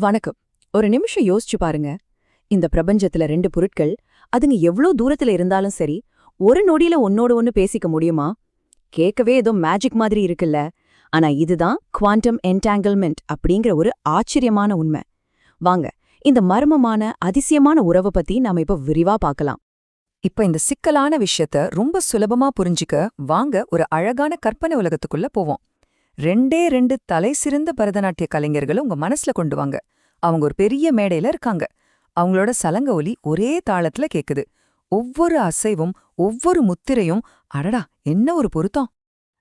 வணக்கம். ஒரு நிமிஷம் யோசிச்சு பாருங்க. இந்த பிரபஞ்சத்துல ரெண்டு பொருட்கள் அதுங்க எவ்ளோ தூரத்துல இருந்தாலும் சரி ஒரு நொடியில ஒன்னோட ஒன்னு பேசிக்க முடியுமா? கேட்கவே ஏதோ மேஜிக் மாதிரி இருக்குல்ல. ஆனா இதுதான் குவாண்டம் என்டாங்கிள்மெண்ட் அப்படிங்கிற ஒரு ஆச்சரியமான உண்மை. வாங்க இந்த மர்மமான அதிசயமான உறவை பத்தி நாம இப்ப விரிவா பார்க்கலாம். இப்ப இந்த சிக்கலான விஷயத்த ரொம்ப சுலபமா புரிஞ்சிக்க வாங்க ஒரு அழகான கற்பனை உலகத்துக்குள்ள போவோம். ரெண்டே ரெண்டு தலை சிறந்த பரதநாட்டிய கலைஞர்களை உங்க மனசுல கொண்டு வாங்க. அவங்க ஒரு பெரிய மேடையில இருக்காங்க. அவங்களோட சலங்க ஒலி ஒரே தாளத்துல கேக்குது. ஒவ்வொரு அசைவும் ஒவ்வொரு முத்திரையும் அடடா என்ன ஒரு பொருத்தம்.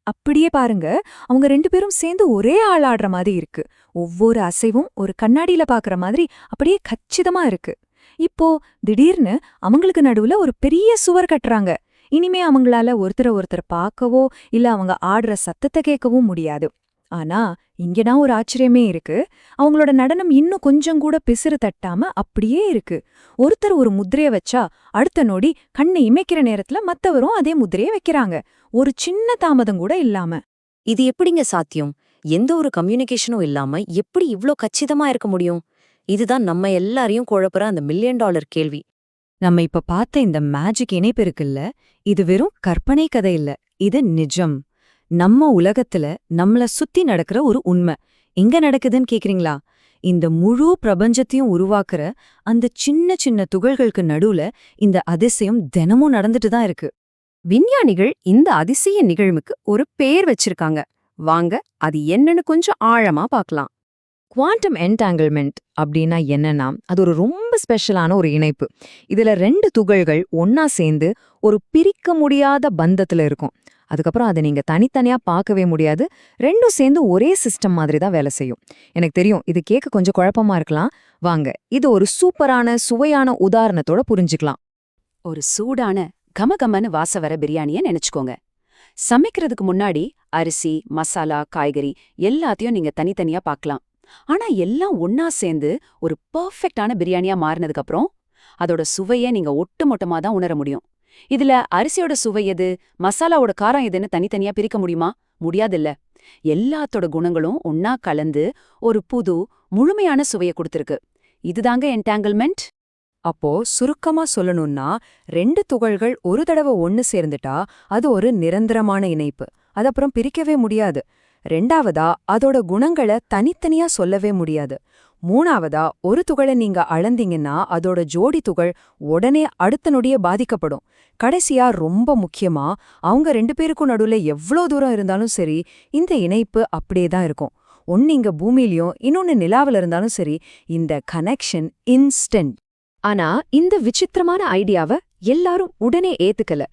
அப்படியே பாருங்க அவங்க ரெண்டு பேரும் சேர்ந்து ஒரே ஆள் ஆடுற மாதிரி இருக்கு. ஒவ்வொரு அசைவும் ஒரு கண்ணாடியில பாக்குற மாதிரி அப்படியே கச்சிதமா இருக்கு. இப்போ திடீர்னு அவங்களுக்கு நடுவுல ஒரு பெரிய சுவர் கட்டுறாங்க. இனிமே அவங்களால ஒருத்தர ஒருத்தர் பார்க்கவோ இல்ல அவங்க ஆடுற சத்தத்தை கேட்கவும் முடியாது. ஆனா இங்கனா ஒரு ஆச்சரியமே இருக்கு. அவங்களோட நடனம் இன்னும் கொஞ்சம் கூட பிசுறு தட்டாம அப்படியே இருக்கு. ஒருத்தர் ஒரு முத்திரைய வச்சா அடுத்த நொடி கண்ணை இமைக்கிற நேரத்துல மத்தவரும் அதே முத்திரைய வைக்கிறாங்க. ஒரு சின்ன தாமதம் கூட இல்லாம. இது எப்படிங்க சாத்தியம்? எந்த ஒரு கம்யூனிகேஷனும் இல்லாம எப்படி இவ்ளோ கச்சிதமா இருக்க முடியும்? இதுதான் நம்ம எல்லாரையும் குழப்புற அந்த மில்லியன் டாலர் கேள்வி. நம்ம இப்ப பார்த்த இந்த மேஜிக் இணைப்பு இருக்குல்ல இது வெறும் கற்பனை கதை இல்ல இது நிஜம். நம்ம உலகத்துல நம்மள சுத்தி நடக்கிற ஒரு உண்மை. எங்க நடக்குதுன்னு கேக்குறீங்களா? இந்த முழு பிரபஞ்சத்தையும் உருவாக்குற அந்த சின்ன சின்ன துகள்களுக்கு நடுவுல இந்த அதிசயம் தினமும் நடந்துட்டு தான் இருக்கு. விஞ்ஞானிகள் இந்த அதிசய நிகழ்வுக்கு ஒரு பேர் வச்சிருக்காங்க. வாங்க அது என்னன்னு கொஞ்சம் ஆழமா பார்க்கலாம். குவாண்டம் என்டாங்கிள்மெண்ட் அப்படின்னா என்னன்னா அது ஒரு ரொம்ப ஸ்பெஷலான ஒரு இணைப்பு. இதுல ரெண்டு துகள்கள் ஒன்னா சேர்ந்து ஒரு பிரிக்க முடியாத பந்தத்துல இருக்கும். அதுக்கப்புறம் அதை நீங்க தனித்தனியா பார்க்கவே முடியாது. ரெண்டும் சேர்ந்து ஒரே சிஸ்டம் மாதிரி தான் வேலை செய்யும். எனக்கு தெரியும் இது கேட்க கொஞ்சம் குழப்பமா இருக்கலாம். வாங்க இது ஒரு சூப்பரான சுவையான உதாரணத்தோட புரிஞ்சுக்கலாம். ஒரு சூடான கமகமன்னு வாச வர பிரியாணிய நினைச்சுக்கோங்க. சமைக்கிறதுக்கு முன்னாடி அரிசி மசாலா காய்கறி எல்லாத்தையும் நீங்க தனித்தனியா பார்க்கலாம். ஆனா எல்லாம் ஒன்னா சேர்ந்து ஒரு பர்ஃபெக்டான பிரியாணியா மாறினதுக்கு அப்புறம் அதோட சுவையை நீங்க ஒட்டுமொட்டமா தான் உணர முடியும். இதுல அரிசியோட சுவை எது மசாலாவோட காரம் எதுன்னு தனித்தனியா பிரிக்க முடியுமா? முடியாதில்ல. எல்லாத்தோட குணங்களும் ஒன்னா கலந்து ஒரு புது முழுமையான சுவையை கொடுத்திருக்கு. இதுதாங்க என்டாங்கிள்மெண்ட் அப்போ சுருக்கமா சொல்லணும்னா ரெண்டு துகள்கள் ஒரு தடவை ஒன்னு சேர்ந்துட்டா அது ஒரு நிரந்தரமான இணைப்பு. அது அப்புறம் பிரிக்கவே முடியாது. ரெண்டாவதா அதோட குணங்களை தனித்தனியா சொல்லவே முடியாது. மூணாவதா ஒரு துகளை நீங்க அளந்தீங்கன்னா அதோட ஜோடி துகள் உடனே அடுத்த பாதிக்கப்படும். கடைசியா ரொம்ப முக்கியமா அவங்க ரெண்டு பேருக்கும் நடுவுல எவ்ளோ தூரம் இருந்தாலும் சரி இந்த இணைப்பு அப்படியே தான் இருக்கும். ஒன்னு இங்க பூமியிலையும் இன்னொன்னு நிலாவில் இருந்தாலும் சரி இந்த கனெக்ஷன் இன்ஸ்டன்ட் ஆனா இந்த விசித்திரமான ஐடியாவை எல்லாரும் உடனே ஏத்துக்கல.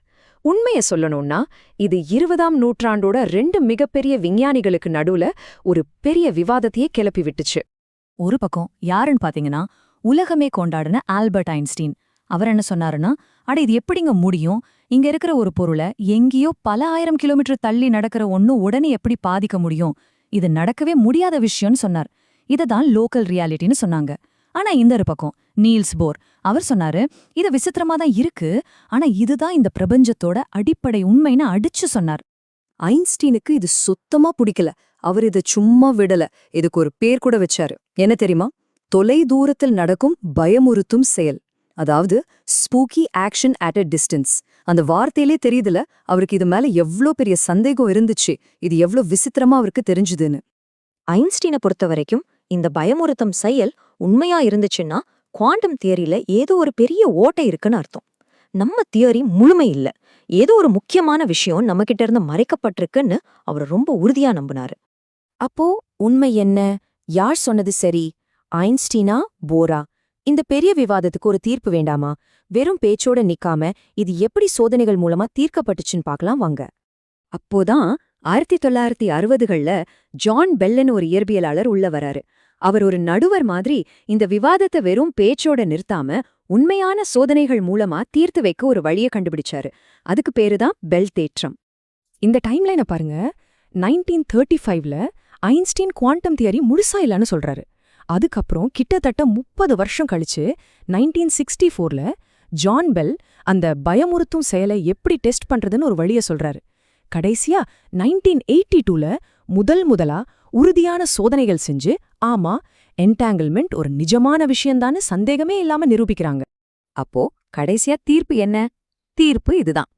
உண்மைய சொல்லணும்னா இது இருபதாம் நூற்றாண்டோட ரெண்டு மிகப்பெரிய விஞ்ஞானிகளுக்கு நடுவுல ஒரு பெரிய விவாதத்தையே கிளப்பி விட்டுச்சு. ஒரு பக்கம் யாருன்னு பாத்தீங்கன்னா உலகமே கொண்டாடின ஆல்பர்ட் ஐன்ஸ்டீன். அவர் என்ன சொன்னாருன்னா அட இது எப்படிங்க முடியும்? இங்க இருக்கிற ஒரு பொருளை எங்கேயோ பல ஆயிரம் கிலோமீட்டர் தள்ளி நடக்கிற ஒன்னு உடனே எப்படி பாதிக்க முடியும்? இது நடக்கவே முடியாத விஷயம்னு சொன்னார். இததான் லோக்கல் ரியாலிட்டின்னு சொன்னாங்க. ஆனா இந்த ஒரு பக்கம் நீல்ஸ் போர் அவர் சொன்னாரு இது விசித்திரமா தான் இருக்கு ஆனா இதுதான் இந்த பிரபஞ்சத்தோட அடிப்படை உண்மைன்னு அடிச்சு சொன்னார். ஐன்ஸ்டீனுக்கு இது சுத்தமா பிடிக்கல. அவர் இத சும்மா விடல. இதுக்கு ஒரு பேர் கூட வச்சாரு. என்ன தெரியுமா? தொலை தூரத்தில் நடக்கும் பயமுறுத்தும் செயல். அதாவது spooky action at a distance. அந்த வார்த்தையிலே தெரியுதுல அவருக்கு இது மேல எவ்ளோ பெரிய சந்தேகம் இருந்துச்சு. இது எவ்ளோ விசித்திரமா அவருக்கு தெரிஞ்சுதுன்னு. ஐன்ஸ்டீனை பொறுத்த வரைக்கும் இந்த பயமுறுத்தும் செயல் உண்மையா இருந்துச்சுன்னா குவாண்டம் தியரியில ஏதோ ஒரு பெரிய ஓட்டை இருக்குன்னு அர்த்தம். நம்ம தியரி முழுமை இல்ல. ஏதோ ஒரு முக்கியமான விஷயம் நம்ம கிட்ட இருந்து மறைக்கப்பட்டிருக்குன்னு அவர் ரொம்ப உறுதியா நம்பினாரு. அப்போ உண்மை என்ன? யார் சொன்னது சரி? ஐன்ஸ்டீனா போரா? இந்த பெரிய விவாதத்துக்கு ஒரு தீர்ப்பு வேண்டாமா? வெறும் பேச்சோட நிக்காம இது எப்படி சோதனைகள் மூலமா தீர்க்கப்பட்டுச்சுன்னு பார்க்கலாம் வாங்க. அப்போதான் ஆயிரத்தி தொள்ளாயிரத்தி அறுபதுகள்ல ஜான் பெல்லன் ஒரு இயற்பியலாளர் உள்ள வராரு. அவர் ஒரு நடுவர் மாதிரி இந்த விவாதத்தை வெறும் பேச்சோட நிறுத்தாம உண்மையான சோதனைகள் மூலமா தீர்த்து வைக்க ஒரு வழியை கண்டுபிடிச்சாரு. அதுக்கு பேரு தான் பெல் தேற்றம். இந்த டைம்லைனை பாருங்க நைன்டீன் தேர்ட்டி ஃபைவ்ல ஐன்ஸ்டீன் குவாண்டம் தியரி முழுசா இல்லைன்னு சொல்றாரு. அதுக்கப்புறம் கிட்டத்தட்ட முப்பது வருஷம் கழிச்சு நைன்டீன் சிக்ஸ்டி ஃபோர்ல ஜான் பெல் அந்த பயமுறுத்தும் செயலை எப்படி டெஸ்ட் பண்றதுன்னு ஒரு வழிய சொல்றாரு. கடைசியா நைன்டீன் எயிட்டி டூல முதல் முதலா உறுதியான சோதனைகள் செஞ்சு ஆமா என்டாங்கிள்மெண்ட் ஒரு நிஜமான விஷயம்தான்னு சந்தேகமே இல்லாம நிரூபிக்கிறாங்க. அப்போ கடைசியா தீர்ப்பு என்ன? தீர்ப்பு இதுதான்.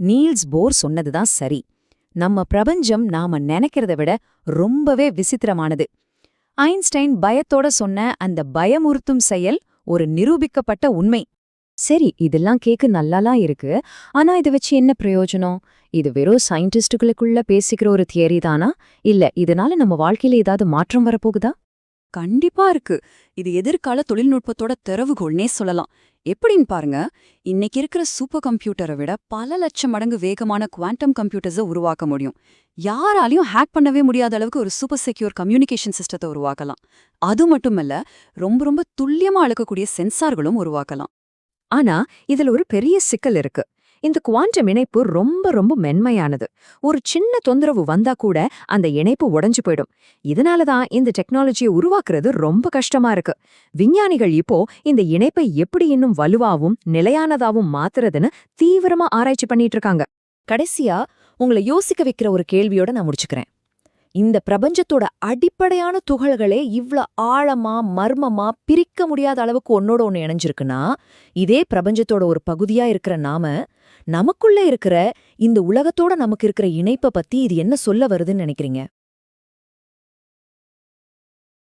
நீல்ஸ் போர் சொன்னதுதான் சரி. நம்ம பிரபஞ்சம் நாம நினைக்கிறத விட ரொம்பவே விசித்திரமானது. ஐன்ஸ்டைன் பயத்தோட சொன்ன அந்த பயமுறுத்தும் செயல் ஒரு நிரூபிக்கப்பட்ட உண்மை. சரி இதெல்லாம் கேக்கு நல்லாலாம் இருக்கு. ஆனா இதை வச்சு என்ன பிரயோஜனம்? இது வெறும் சயின்டிஸ்டுகளுக்குள்ள பேசிக்கிற ஒரு தியரி தானா? இல்ல இதனால நம்ம வாழ்க்கையில ஏதாவது மாற்றம் வரப்போகுதா? கண்டிப்பா இருக்கு. இது எதிர்கால தொழில்நுட்பத்தோட திறவுகோள்னே சொல்லலாம். எப்படின்னு பாருங்க இன்னைக்கு இருக்கிற சூப்பர் கம்ப்யூட்டரை விட பல லட்சம் மடங்கு வேகமான குவாண்டம் கம்ப்யூட்டர்ஸை உருவாக்க முடியும். யாராலையும் ஹேக் பண்ணவே முடியாத அளவுக்கு ஒரு சூப்பர் செக்யூர் கம்யூனிகேஷன் சிஸ்டத்தை உருவாக்கலாம். அது மட்டுமல்ல ரொம்ப ரொம்ப துல்லியமா அளக்கக்கூடிய சென்சார்களும் உருவாக்கலாம். ஆனா இதுல ஒரு பெரிய சிக்கல் இருக்கு. இந்த குவாண்டம் இணைப்பு ரொம்ப ரொம்ப மென்மையானது. ஒரு சின்ன தொந்தரவு வந்தா கூட அந்த இணைப்பு உடைஞ்சு போயிடும். இதனால தான் இந்த டெக்னாலஜியை உருவாக்குறது ரொம்ப கஷ்டமா இருக்கு. விஞ்ஞானிகள் இப்போ இந்த இணைப்பை எப்படி இன்னும் வலுவாவும் நிலையானதாவும் மாத்துறதுன்னு தீவிரமா ஆராய்ச்சி பண்ணிட்டு இருக்காங்க. கடைசியா உங்களை யோசிக்க வைக்கிற ஒரு கேள்வியோட நான் முடிச்சுக்கிறேன். இந்த பிரபஞ்சத்தோட அடிப்படையான துகள்களே இவ்ளோ ஆழமா மர்மமா பிரிக்க முடியாத அளவுக்கு ஒன்னோட ஒன்னு இணைஞ்சிருக்குன்னா இதே பிரபஞ்சத்தோட ஒரு பகுதியா இருக்கிற நாம நமக்குள்ள இருக்கிற இந்த உலகத்தோட நமக்கு இருக்கிற இணைப்பை பத்தி இது என்ன சொல்ல வருதுன்னு நினைக்கிறீங்க?